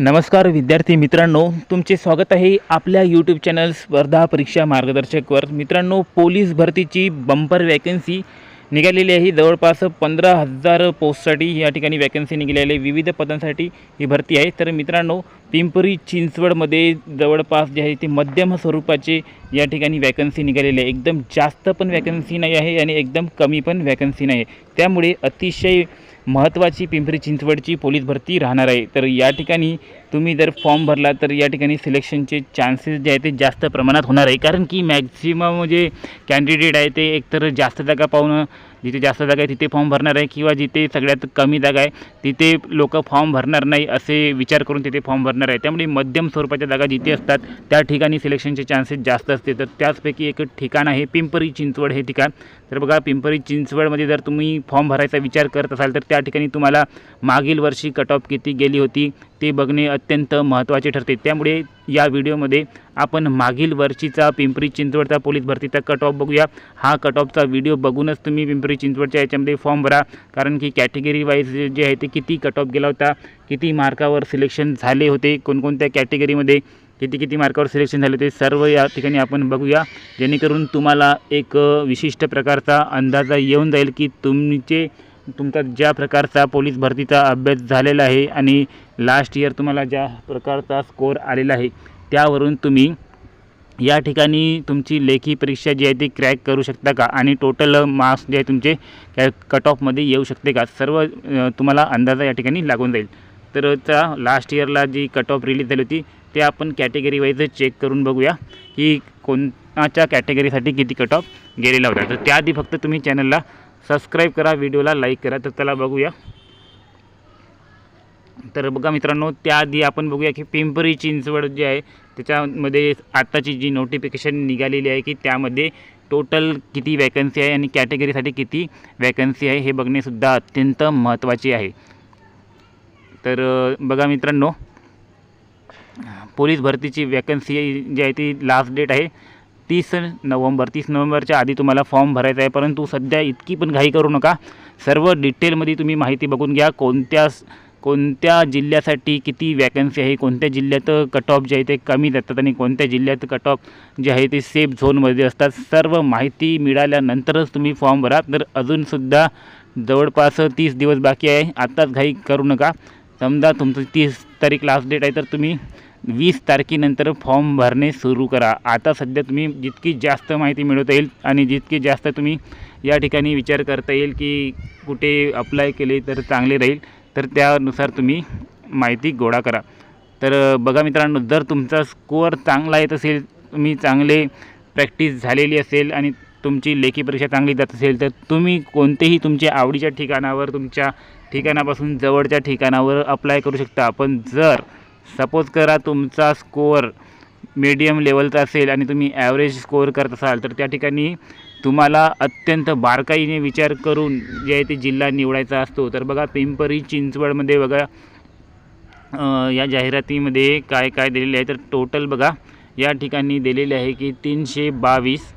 नमस्कार विद्यार्थी मित्रांनो तुमचे स्वागत आहे आपल्या यूट्यूब चॅनल स्पर्धा परीक्षा मार्गदर्शकवर. मित्रांनो पोलीस भरतीची बंपर वॅकन्सी निघालेली आहे. जवळपास पंधरा हजार पोस्टसाठी या ठिकाणी वॅकन्सी निघालेली आहे. विविध पदांसाठी ही भरती आहे. तर मित्रांनो पिंपरी चिंचवडमध्ये जवळपास जे आहे ते मध्यम स्वरूपाचे या ठिकाणी वॅकन्सी निघालेली आहे. एकदम जास्त पण वॅकन्सी नाही आहे आणि एकदम कमी पण वॅकन्सी नाही आहे. त्यामुळे अतिशय महत्त्वाची पिंपरी चिंचवडची पोलीस भरती राहणार आहे. तर या ठिकाणी तुम्ही जर फॉर्म भरला तर या ठिकाणी सिलेक्शनचे चान्सेस जे आहे ते जास्त प्रमाणात होणार आहे. कारण की मॅक्झिमम जे कॅन्डिडेट आहे ते एकतर जास्त जागा पाहून जिथे जास्त जागा आहे तिथे फॉर्म भरणार आहे किंवा जिथे सगळ्यात कमी जागा आहे तिथे लोक फॉर्म भरणार नाही असे विचार करून तिथे फॉर्म भरणार आहे. त्यामुळे मध्यम स्वरूपाच्या जागा जिथे असतात त्या ठिकाणी सिलेक्शनचे चान्सेस जास्त असते. तर त्याचपैकी एक ठिकाण आहे पिंपरी चिंचवड हे ठिकाण. तर बघा पिंपरी चिंचवडमध्ये जर तुम्ही फॉर्म भरायचा विचार करत असाल तर त्या ठिकाणी तुम्हाला मागील वर्षी कट ऑफ किती गेली होती ते बघणे अत्यंत महत्त्वाचे ठरते. त्यामुळे या व्हिडिओमध्ये आपण मागील वर्षीचा पिंपरी चिंचवडचा पोलीस भरतीचा कट ऑफ बघूया. हा कट ऑफचा व्हिडिओ बघूनच तुम्ही पिंपरी चिंचवडच्या याच्यामध्ये फॉर्म भरा. कारण की कॅटेगरी वाईज जे आहे ते किती कट ऑफ गेला होता किती मार्कावर सिलेक्शन झाले होते कोणकोणत्या कॅटेगरीमध्ये किती किती मार्कावर सिलेक्शन झाले ते सर्व या ठिकाणी आपण बघूया. जेणेकरून तुम्हाला एक विशिष्ट प्रकारचा अंदाजा येऊन जाईल की तुमचे तुमचा ज्या प्रकारचा पोलीस भरतीचा अभ्यास झालेला आहे आणि लास्ट इयर तुम्हाला ज्या प्रकारचा स्कोअर आलेला आहे त्यावरून तुम्ही या ठिकाणी तुमची लेखी परीक्षा जी आहे ती क्रॅक करू शकता का? आणि टोटल मार्क्स जे आहे तुमचे कॅ कट ऑफमध्ये येऊ शकते का? सर्व तुम्हाला अंदाजा या ठिकाणी लागून जाईल. तर चा लास्ट इयरला जी कट ऑफ रिलीज झाली होती ते आपण कॅटेगरी वाईज चेक करून बघूया की कोणाच्या कॅटेगरीसाठी किती कट ऑफ गेलेला होता. तर त्याआधी फक्त तुम्ही चॅनलला सबस्क्राईब करा व्हिडिओला लाईक करा तर त्याला बघूया. तर बघा मित्रांनो त्याआधी आपण बघूया की पिंपरी चिंचवड जे आहे त्याच्यामध्ये आत्ताची जी नोटिफिकेशन निघालेली आहे की त्यामध्ये टोटल किती वॅकन्सी आहे आणि कॅटेगरीसाठी किती वॅकन्सी आहे हे बघणेसुद्धा अत्यंत महत्त्वाचे आहे. तर बघा मित्रांनो पोलीस भरतीची वॅकन्सी जी आहे ती लास्ट डेट आहे. तीस नोव्हेंबर तीस नोव्हेंबरच्या आधी तुम्हाला फॉर्म भरायचा आहे. परंतु सध्या इतकी पण घाई करू नका. सर्व डिटेलमध्ये तुम्ही माहिती बघून घ्या. कोणत्या कोणत्या जिल्ह्यासाठी किती वॅकन्सी आहे कोणत्या जिल्ह्यात कट ऑफ जे आहे ते कमी जातात आणि कोणत्या जिल्ह्यात कट ऑफ जे आहे ते सेफ झोनमध्ये असतात. सर्व माहिती मिळाल्यानंतरच तुम्ही फॉर्म भरा. तर अजूनसुद्धा जवळपास तीस दिवस बाकी आहे. आत्ताच घाई करू नका. समजा तुमचं तीस तारीख लास्ट डेट आहे तर तुम्ही वीस तारखेनंतर फॉर्म भरणे सुरू करा. आता सध्या तुम्ही जितकी जास्त माहिती मिळवता येईल आणि जितकी जास्त तुम्ही या ठिकाणी विचार करता येईल की कुठे अप्लाय केले तर चांगले राहील तर त्यानुसार तुम्ही माहिती गोळा करा. तर बघा मित्रांनो जर तुमचा स्कोअर चांगला येत असेल तुम्ही चांगले प्रॅक्टिस झालेली असेल आणि तुमची लेखी परीक्षा चांगली जात असेल तर तुम्ही कोणतेही तुमच्या आवडीच्या ठिकाणावर तुमच्या ठिकाणापासून जवळच्या ठिकाणावर अप्लाय करू शकता. पण जर सपोज करा तुमचा स्कोअर मीडियम लेवलचा असेल आणि तुम्ही ॲव्हरेज स्कोअर करत असाल तर त्या ठिकाणी तुम्हाला अत्यंत बारकाईने विचार करून जे आहे ते जिल्हा निवडायचा असतो. तर बघा पिंपरी चिंचवडमध्ये बघा या जाहिरातीमध्ये काय काय दिलेले आहे? तर टोटल बघा या ठिकाणी दिलेले आहे की तीनशे बावीस.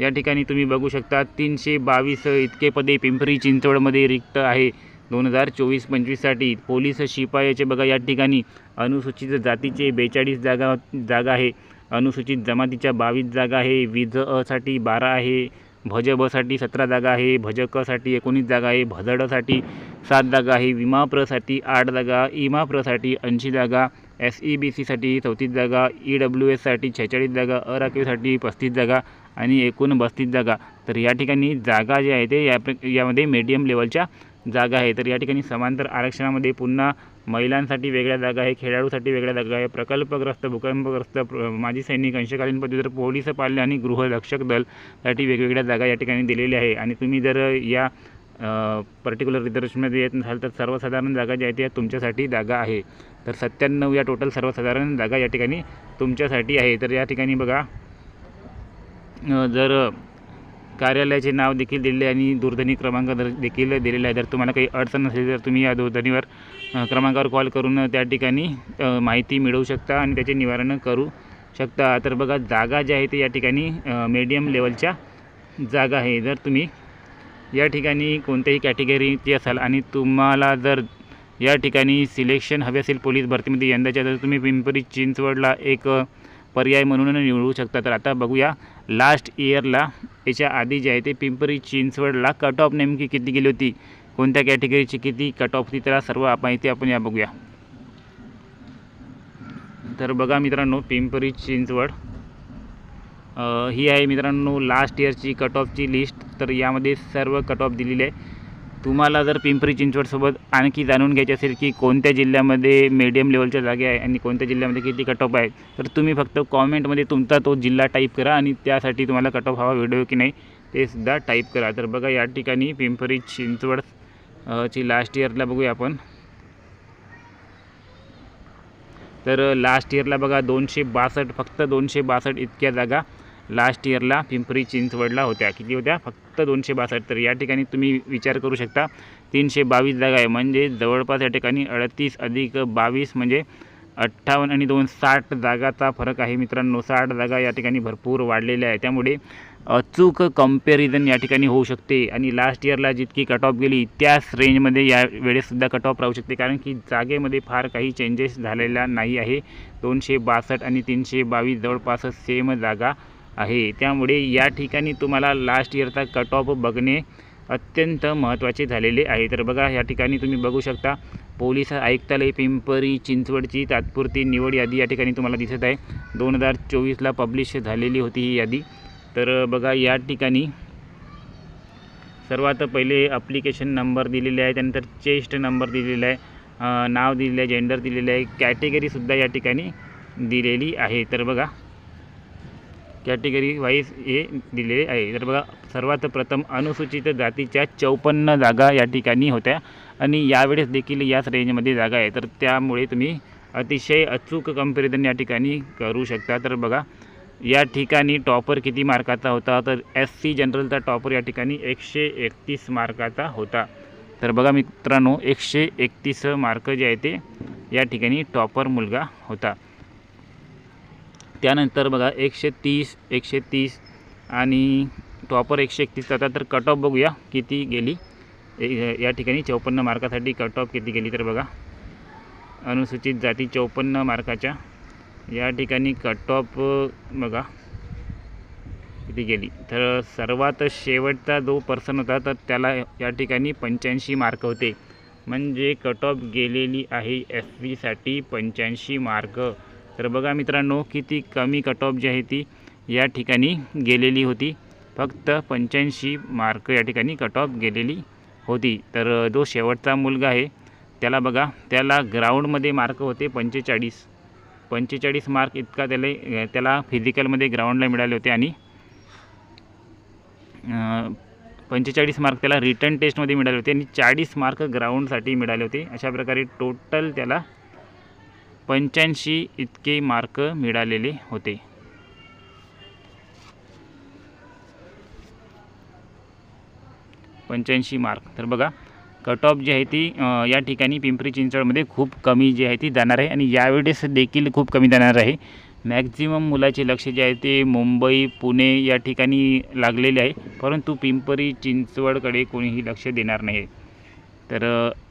या ठिकाणी तुम्ही बघू शकता तीनशे बावीस इतके पदे पिंपरी चिंचवडमध्ये रिक्त आहे. दोन हजार चोवीस पंचवीससाठी पोलीस शिपायाचे बघा या ठिकाणी अनुसूचित जातीचे बेचाळीस जागा जागा आहे. अनुसूचित जमातीच्या बावीस जागा आहे. विज असाठी बारा आहे. भज बसाठी सतरा जागा आहे. भज कसाठी एकोणीस जागा आहे. भजडसाठी सात जागा आहे. विमा प्रसाठी आठ जागा इमा प्रसाठी ऐंशी जागा एस ई बी सीसाठी चौतीस जागा ई डब्ल्यू एससाठी छेचाळीस जागा अराखीवसाठी पस्तीस जागा आणि एकूण बस्तीस जागा. तर या ठिकाणी जागा जे आहे ते या यामध्ये मीडियम लेवलच्या जागा आहे. तर या ठिकाणी समांतर आरक्षणामध्ये पुन्हा महिलांसाठी वेगळ्या जागा आहे खेळाडूसाठी वेगळ्या जागा आहे. प्रकल्पग्रस्त भूकंपग्रस्त प्र- माजी सैनिक अंशकालीन पदवीधर पोलीस पाल्य आणि गृहरक्षक दलसाठी वेगवेगळ्या जागा या ठिकाणी दिलेल्या आहे. आणि तुम्ही जर या पर्टिक्युलर रिझर्वेशनमध्ये येत नसाल तर सर्वसाधारण जागा ज्या आहेत त्या तुमच्यासाठी जागा आहे. तर सत्त्याण्णव या टोटल सर्वसाधारण जागा या ठिकाणी तुमच्यासाठी आहे. तर या ठिकाणी बघा जर कार्यालयाचे नाव देखील दिलेले आणि दूरध्वनी क्रमांक दर- देखील दिलेला आहे जर तुम्हाला काही अडचण असेल तर तुम्ही या दूरध्वनीवर क्रमांकावर कॉल करून त्या ठिकाणी माहिती मिळवू शकता आणि त्याचे निवारण करू शकता. तर बघा जागा ज्या आहे ते या ठिकाणी मीडियम लेवलच्या जागा आहे. जर तुम्ही या ठिकाणी कोणत्याही कॅटेगरीची असाल आणि तुम्हाला जर या ठिकाणी सिलेक्शन हवे असेल पोलीस भरतीमध्ये यंदाच्या जर तुम्ही पिंपरी चिंचवडला एक पर्याय म्हणून निवडू शकता. तर आता बघूया लास्ट इयरला याच्या आधी जे आहे ते पिंपरी चिंचवडला कट ऑफ नेमकी किती गेली होती? कोणत्या कॅटेगरीची किती कट ऑफ होती? त्याला सर्व आप- माहिती आपण या बघूया. तर बघा मित्रांनो पिंपरी चिंचवड ही आहे मित्रांनो लास्ट इयरची कट ऑफची लिस्ट तर यामध्ये सर्व कट ऑफ दिलेली आहे. तुम्हाला जर पिंपरी चिंचवडसोबत आणखी जाणून घ्यायचे असेल की कोणत्या जिल्ह्यामध्ये मीडियम लेवलच्या जागे आहे आणि कोणत्या जिल्ह्यामध्ये किती कट ऑफ आहे तर तुम्ही फक्त कॉमेंटमध्ये तुमचा तो जिल्हा टाईप करा आणि त्यासाठी तुम्हाला कट ऑफ हवा व्हिडिओ की नाही ते सुद्धा टाईप करा. तर बघा या ठिकाणी पिंपरी चिंचवड ची लास्ट इयरला बघूया आपण. तर लास्ट इयरला बघा दोनशे बासष्ट फक्त दोनशे बासष्ट इतक्या जागा. लास्ट इयरला पिंपरी चिंचवडला होत्या. किती होत्या? फक्त दोनशे बासष्ट. तर या ठिकाणी तुम्ही विचार करू शकता. तीनशे बावीस जागा आहे. म्हणजे जवळपास या ठिकाणी अडतीस अधिक बावीस म्हणजे अठ्ठावन्न आणि दोन साठ जागाचा फरक आहे मित्रांनो. साठ जागा या ठिकाणी भरपूर वाढलेल्या आहे त्यामुळे अचूक कंपॅरिझन या ठिकाणी होऊ शकते. आणि लास्ट इयरला जितकी कट ऑफ गेली त्याच रेंजमध्ये या वेळेससुद्धा कट ऑफ राहू शकते. कारण की जागेमध्ये फार काही चेंजेस झालेला नाही आहे. दोनशे बासष्ट आणि तीनशे बावीस जवळपास सेम जागा आहे. त्यामुळे या ठिकाणी तुम्हाला लास्ट इयरचा कट ऑफ बघणे अत्यंत महत्त्वाचे झालेले आहे. तर बघा या ठिकाणी तुम्ही बघू शकता पोलीस आयुक्तालय पिंपरी चिंचवडची तात्पुरती निवड यादी या ठिकाणी तुम्हाला दिसत आहे. दोन हजार चोवीसला पब्लिश झालेली होती ही यादी. तर बघा या ठिकाणी सर्वात पहिले अप्लिकेशन नंबर दिलेले आहे त्यानंतर चेस्ट नंबर दिलेला आहे नाव दिलेलं आहे जेंडर दिलेलं आहे कॅटेगरीसुद्धा या ठिकाणी दिलेली आहे. तर बघा कॅटेगरी वाईज हे दिलेले आहे. तर बघा सर्वात प्रथम अनुसूचित जातीच्या चौपन्न जागा या ठिकाणी होत्या आणि यावेळेस देखील याच रेंजमध्ये जागा आहे. तर त्यामुळे तुम्ही अतिशय अचूक कंपॅरिझन या ठिकाणी करू शकता. तर बघा या ठिकाणी टॉपर किती मार्काचा होता? तर एस सी जनरलचा टॉपर या ठिकाणी एकशे एकतीस मार्काचा होता. तर बघा मित्रांनो एकशे एकतीस मार्क जे आहे ते या ठिकाणी टॉपर मुलगा होता. त्यानंतर बघा एकशे तीस एकशे तीस आणि टॉपर एकशे एकतीस होता तर कट ऑफ बघूया किती गेली. या ठिकाणी चौपन्न मार्कासाठी कट ऑफ किती गेली तर बघा. अनुसूचित जाती चौपन्न मार्काच्या. या ठिकाणी कट ऑफ बघा. किती गेली. तर सर्वात शेवटचा जो पर्सन होता तर त्याला या ठिकाणी पंच्याऐंशी मार्क होते. म्हणजे कट ऑफ गेलेली आहे एस सीसाठी पंच्याऐंशी मार्क तर बघा मित्रांनो किती कमी कट ऑफ जी आहे ती या ठिकाणी गेलेली होती. फक्त पंच्याऐंशी मार्क या ठिकाणी कट ऑफ गेलेली होती. तर जो शेवटचा मुलगा आहे त्याला बघा त्याला ग्राउंडमध्ये मार्क होते पंचेचाळीस. पंचेचाळीस मार्क इतका त्याला त्याला फिजिकलमध्ये ग्राउंडला मिळाले होते आणि पंचेचाळीस मार्क त्याला रिटर्न टेस्टमध्ये मिळाले होते आणि चाळीस मार्क ग्राउंडसाठी मिळाले होते. अशा प्रकारे टोटल त्याला पंच्याऐंशी इतके मार्क मिळालेले होते. पंच्याऐंशी मार्क. तर बघा कट ऑफ जी आहे ती या ठिकाणी पिंपरी चिंचवडमध्ये खूप कमी जी आहे ती जाणार आहे आणि यावेळेस देखील खूप कमी जाणार आहे. मॅक्झिमम मुलाचे लक्ष जे आहे ते मुंबई पुणे या ठिकाणी लागलेले आहे परंतु पिंपरी चिंचवडकडे कोणीही लक्ष देणार नाही. तर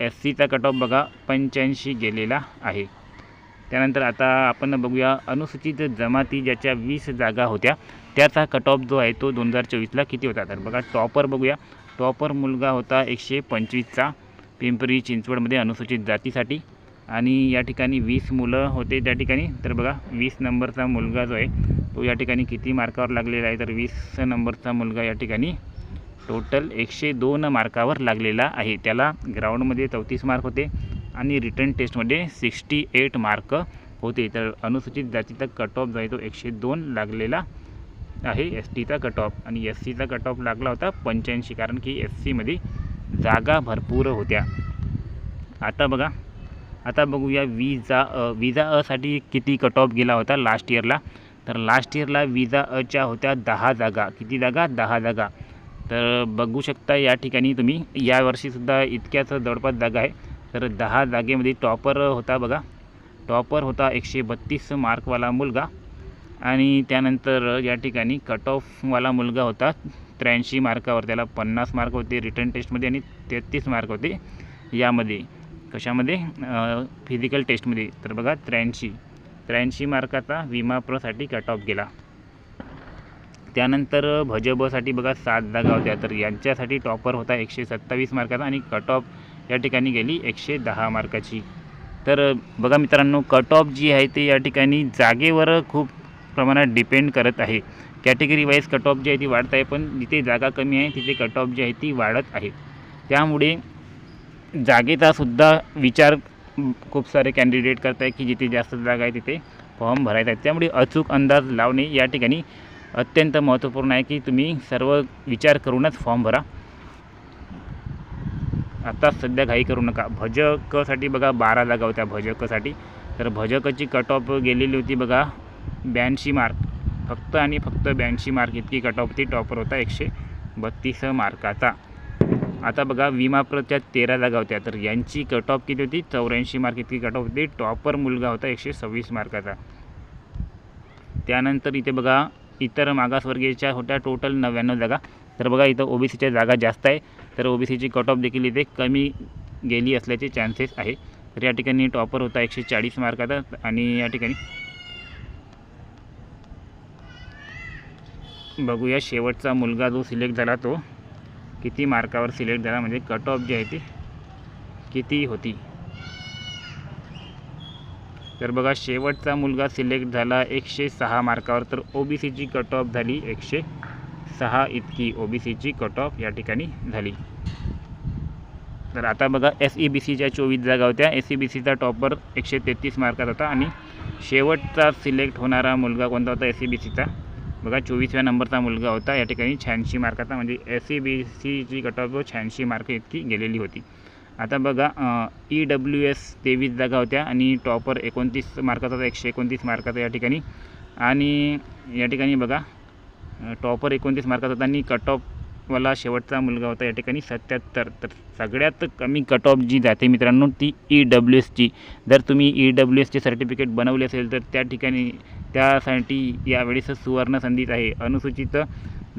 एस सीचा कट ऑफ बघा पंच्याऐंशी गेलेला आहे. त्यानंतर आता आपण बघूया अनुसूचित जमाती ज्याच्या वीस जागा होत्या. त्याचा कट ऑफ जो आहे तो दोन हजार चोवीसला किती होता? तर बघा टॉपर बघूया. टॉपर मुलगा होता एकशे पंचवीसचा. पिंपरी चिंचवडमध्ये अनुसूचित जातीसाठी. आणि या ठिकाणी वीस मुलं होते त्या ठिकाणी. तर बघा वीस नंबरचा मुलगा जो आहे तो या ठिकाणी किती मार्कावर लागलेला आहे? तर वीस नंबरचा मुलगा या ठिकाणी टोटल एकशे दोन मार्कावर लागलेला आहे. त्याला ग्राउंडमध्ये चौतीस मार्क होते. आणि रिटर्न टेस्टमध्ये सिक्स्टी एट मार्क होते. तर अनुसूचित जातीचा कट ऑफ जो आहे तो एकशे दोन लागलेला आहे. एस टीचा कट ऑफ आणि एस सीचा कट ऑफ लागला होता पंच्याऐंशी कारण की एस सीमध्ये जागा भरपूर होत्या. आता बघा आता बघूया विजा अ विजा असाठी किती कट ऑफ गेला होता लास्ट इयरला तर लास्ट इयरला विजा अच्या होत्या दहा जागा. किती जागा? दहा जागा. तर बघू शकता या ठिकाणी तुम्ही यावर्षीसुद्धा इतक्याच जवळपास जागा आहे. तर दहा जागेमध्ये टॉपर होता बघा. टॉपर होता एकशे बत्तीस मार्कवाला मुलगा. आणि त्यानंतर या ठिकाणी कट ऑफवाला मुलगा होता. त्र्याऐंशी मार्कावर त्याला पन्नास मार्क होते रिटर्न टेस्टमध्ये आणि तेहतीस मार्क होते यामध्ये. कशामध्ये? फिजिकल टेस्टमध्ये तर बघा त्र्याऐंशी. त्र्याऐंशी मार्काचा विमा प्रोसाठी कट ऑफ गेला. त्यानंतर भजबसाठी बघा सात जागा होत्या. तर यांच्यासाठी टॉपर होता एकशे सत्तावीस मार्काचा आणि कट ऑफ या ठिकाणी गेली एकशे दहा मार्काची. तर बघा मित्रांनो कट ऑफ जी आहे ते या ठिकाणी जागेवर खूप प्रमाणात डिपेंड करत आहे. कॅटेगरी वाईज कट ऑफ जी आहे ती वाढत आहे पण जिथे जागा कमी आहे तिथे कट ऑफ जी आहे ती वाढत आहे. त्यामुळे जागेचा सुद्धा विचार खूप सारे कॅन्डिडेट करत आहे की जिथे जास्त जागा आहे तिथे फॉर्म भरायचा आहे. त्यामुळे अचूक अंदाज लावणे या ठिकाणी अत्यंत महत्त्वपूर्ण आहे की तुम्ही सर्व विचार करूनच फॉर्म भरा. आता सध्या घाई करू नका. भजकसाठी बघा बारा जागा होत्या भजकसाठी. तर भजकची कट ऑफ गेलेली होती बघा ब्याऐंशी मार्क फक्त आणि फक्त ब्याऐंशी मार्क इतकी कट ऑफ ती टॉपर होता एकशे बत्तीस मार्काचा आता. बघा विमाप्रच्या तेरा जागा होत्या तर यांची कट ऑफ किती होती? चौऱ्याऐंशी मार्क इतकी कट ऑफ होती. टॉपर मुलगा होता एकशे सव्वीस मार्काचा त्यानंतर इथे बघा इतर मागासवर्गीयच्या होत्या टोटल नव्याण्णव जागा. तर बघा इथं ओ बी सीच्या जागा जास्त आहे. तर ओ बी सीची कट ऑफ देखील इथे कमी गेली असल्याचे चान्सेस आहे. तर या ठिकाणी टॉपर होता एकशे चाळीस मार्काचा आणि या ठिकाणी बघूया शेवटचा मुलगा जो सिलेक्ट झाला तो किती मार्कावर सिलेक्ट झाला म्हणजे कट ऑफ जी आहे ती किती होती? तर बघा शेवटचा मुलगा सिलेक्ट झाला एकशे सहा मार्कावर तर ओ बी सीची कट ऑफ झाली एकशे सहा इतकी ओ बी सीची कट ऑफ या ठिकाणी झाली. तर आता बघा एस ई बी सीच्या चोवीस जागा होत्या एस ई बी सीचा टॉपर एकशे तेहतीस मार्कात होता आणि शेवटचा सिलेक्ट होणारा मुलगा कोणता होता? एस ई बी सीचा बघा चोवीसव्या नंबरचा मुलगा होता या ठिकाणी शहाऐंशी मार्काचा म्हणजे एस ई बी सीची कट ऑफ शहाऐंशी मार्क इतकी गेलेली होती. आता बघा ई डब्ल्यू एस तेवीस जागा होत्या आणि टॉपर एकोणतीस मार्काचा होता एकशे एकोणतीस मार्काचा या ठिकाणी. आणि या ठिकाणी बघा टॉपर एकोणतीस मार्काचा होता आणि कट ऑफवाला शेवटचा मुलगा होता या ठिकाणी सत्याहत्तर. तर सगळ्यात कमी कट ऑफ जी जाते मित्रांनो ती ई डब्ल्यू एसची जर तुम्ही ई डब्ल्यू एसचे सर्टिफिकेट बनवले असेल तर त्या ठिकाणी त्यासाठी यावेळेस सुवर्ण संधीच आहे. अनुसूचित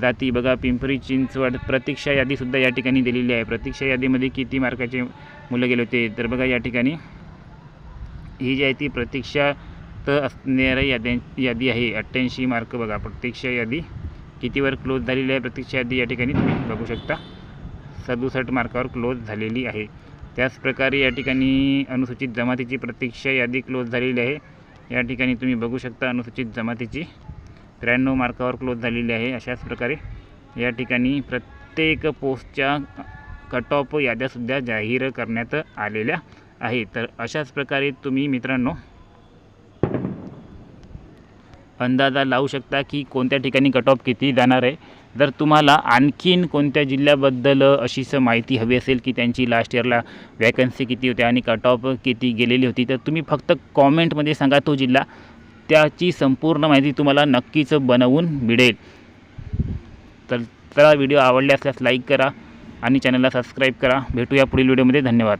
जाती बघा पिंपरी चिंचवड प्रतीक्षा यादीसुद्धा या ठिकाणी दिलेली आहे. प्रतीक्षा यादीमध्ये किती मार्काचे मुलं गेले होते? तर बघा या ठिकाणी. ही जी आहे ती प्रतीक्षा असणाऱ्या याद्या यादी आहे. अठ्ठ्याऐंशी मार्क बघा प्रत्यक्ष यादी. कितीवर क्लोज झालेली आहे. प्रतीक्षा यादी या ठिकाणी तुम्ही बघू शकता. सदुसष्ट मार्कावर क्लोज झालेली आहे. त्याचप्रकारे या ठिकाणी अनुसूचित जमातीची प्रतीक्षा यादी क्लोज झालेली आहे. या ठिकाणी तुम्ही बघू शकता अनुसूचित जमातीची त्र्याण्णव मार्कावर क्लोज झालेली आहे. अशाच प्रकारे या ठिकाणी प्रत्येक पोस्टच्या कट ऑफ याद्यासुद्धा जाहीर करण्यात आलेल्या आहे तर अशाच प्रकारे तुम्ही मित्रांनो अंदाजा लावू शकता की कोणत्या ठिकाणी कट ऑफ किती जाणार आहे. जर तुम्हाला आणखीन कोणत्या जिल्ह्याबद्दल अशीच माहिती हवी असेल की त्यांची लास्ट इयरला वॅकन्सी किती होती आणि कट ऑफ किती गेलेली होती तर तुम्ही फक्त कॉमेंटमध्ये सांगा तो जिल्हा. त्याची संपूर्ण माहिती तुम्हाला नक्कीच बनवून मिळेल. तर चला व्हिडिओ आवडले असल्यास लाईक करा आणि चॅनलला सबस्क्राईब करा. भेटूया पुढील व्हिडिओमध्ये. धन्यवाद.